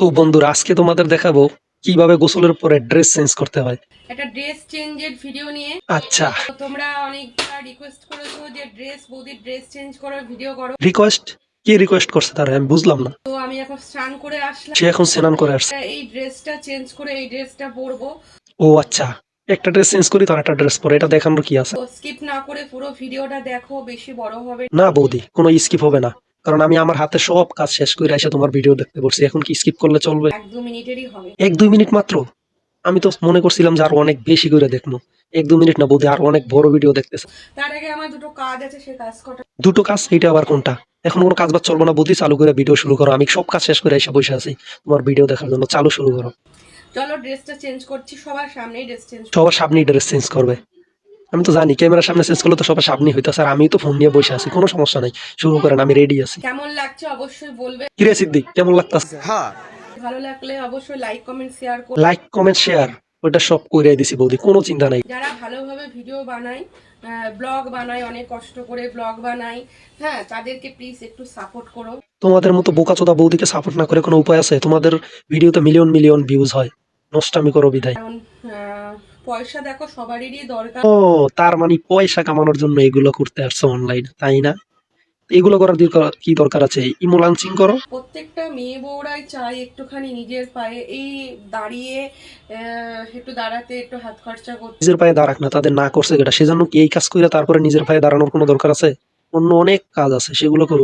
তো বন্ধুরা আজকে তোমাদের দেখাবো কীভাবে গোসলের পরে ড্রেস চেঞ্জ করতে হয়। একটা ড্রেস চেঞ্জের ভিডিও নিয়ে। আচ্ছা। তোমরা অনেকবার রিকোয়েস্ট করেছ যে ড্রেস বৌদির ড্রেস চেঞ্জ করো ভিডিও করো। রিকোয়েস্ট কি রিকোয়েস্ট করছে তারা? আমি বুঝলাম না। তো আমি এখন স্নান করে আসলাম। সে এখন স্নান করে আসছে। এই ড্রেসটা চেঞ্জ করে এই ড্রেসটা পরবো। ও আচ্ছা। একটা ড্রেস চেঞ্জ করি তার একটা ড্রেস পরে। এটা দেখানোর কি আছে? স্কিপ না করে পুরো ভিডিওটা দেখো বেশি বড় হবে না। বৌদি কোনো স্কিপ হবে না। কারণ আমি আমার হাতে সব কাজ শেষ করে এসে তোমার ভিডিও দেখতে বলছি এখন কি স্কিপ করলে চলবে? এক দুই মিনিট মাত্র? আমি তো মনে করছিলাম যে আরও অনেক বেশি করে দেখব। এক দু মিনিট না বৌদি আরও অনেক বড় ভিডিও দেখতেছে। তার আগে আমার দুটো কাজ আছে সে কাজ কটা? দুটো কাজ এইটা আবার কোনটা? এখন কোনো কাজ বাজ চলবো না বৌদি চালু করে ভিডিও শুরু করো। আমি সব কাজ শেষ করে এসে বসে আছি তোমার ভিডিও দেখার জন্য। চালু শুরু করো। চলো ড্রেসটা চেঞ্জ করছি সবার সামনেই ড্রেস চেঞ্জ সবার সামনে ড্রেস চেঞ্জ করবে। আমি তো জানি ক্যামেরার সামনে চেঞ্জ করলে তো সবার সামনে হইতো আর আমি তো ফোন নিয়ে বসে আছি কোনো সমস্যা নাই। শুরু করেন আমি রেডি আছি। কেমন লাগছে অবশ্যই বলবে কিরে সিদ্দিক কেমন লাগতাছে? ভালো লাগলে অবশ্যই লাইক কমেন্ট শেয়ার করো লাইক কমেন্ট শেয়ার ওইটা সব করে দিছি বৌদি কোনো চিন্তা নাই। যারা ভালোভাবে ভিডিও বানায় ব্লগ বানায় অনেক কষ্ট করে ব্লগ বানায় হ্যাঁ তাদেরকে প্লিজ একটু সাপোর্ট করো। তোমাদের মতো বোকাচোদা বৌদিকে সাপোর্ট না করে কোনো উপায় আছে? তোমাদের ভিডিওতে মিলিয়ন মিলিয়ন ভিউজ হয়। নষ্টামি করো বিধায়। কারণ পয়সা দেখো সবারই দরকার। ও তার মানে পয়সা কামানোর জন্য এগুলো করতে আসছো অনলাইন তাই না? এগুলো করার কি দরকার আছে? ইমো লাঞ্চিং করো। প্রত্যেকটা মেয়ে বউরাই চায় একটুখানি নিজের পায়ে এই দাঁড়িয়ে একটু দাঁড়াতে একটু হাত খরচা করতে। নিজের পায়ে দাঁড়াক না তাদের না করছে যেটা সেজন্য কি এই কাজ করে তারপরে নিজের পায়ে দাঁড়ানোর কোনো দরকার আছে? অন্য অনেক কাজ আছে সেগুলো করো